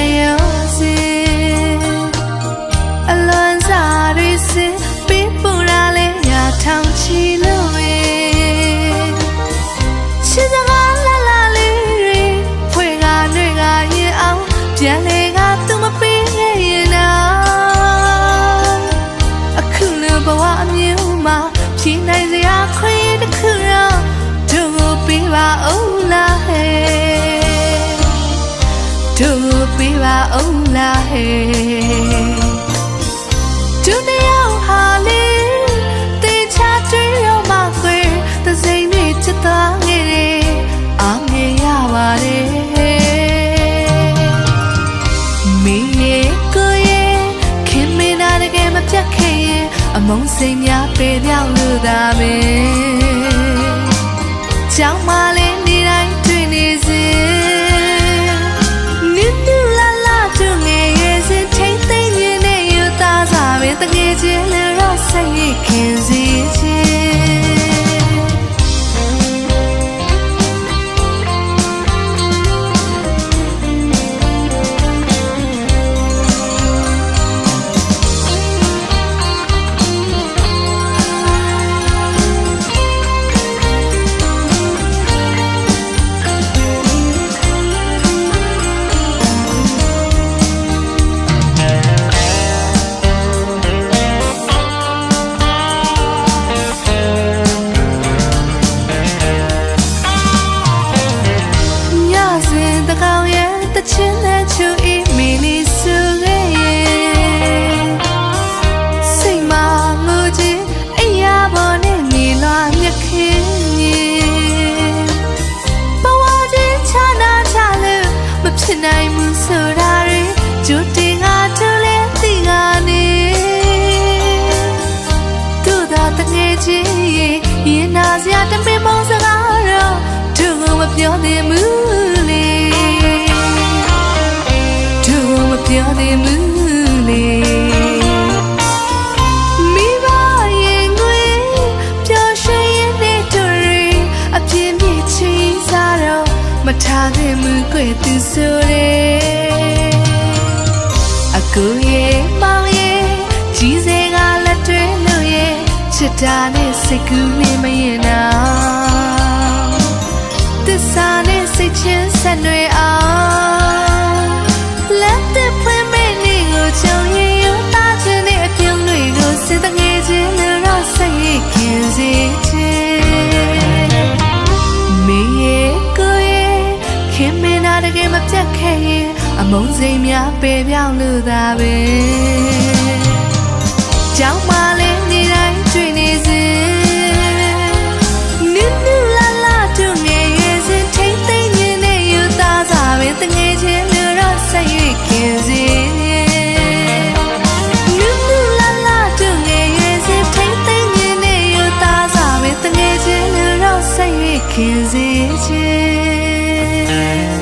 yours assim. is မှာခွေသစိမ့်တွေချစ်သွားခဲ့တယ်အောင်မြ လ ပြောသေးဘူးလေတို့ကမပြောသေးဘူးလေမိဘရဲ့ငွေပျော်ရွှင်ရဲ့နေတို့တွေအပြင်းပြချီစားတော့မထားသေးဘူးကွယ်သူဆိုရဲအကူရဲ့မောင်ရဲ့ကြီးစဲကလက်တွဲလို့ရဲ့ချစ်တာနဲ့စိတ်ကူးနေမရင်နာ သစ္စာနဲ့စိတ်ချင်းဆက်နွယ်အောင်လက်သက်ဖွင့်မဲ့နေကိုချောင်ရင်ယူသားခြင်းနဲ့အပြုံးတွေကိုစစ်တငယ်ချင်းလို့တော့ဆက်ရခင်စေခြင်းမင်းရဲ့ကိုယ်ရဲ့ခင်မင်းနာတကယ်မပြတ်ခဲ့ရင်အမုန်းစိမ်များပေပြောင်းလို့သာပဲကြောင်မလေး Can see it.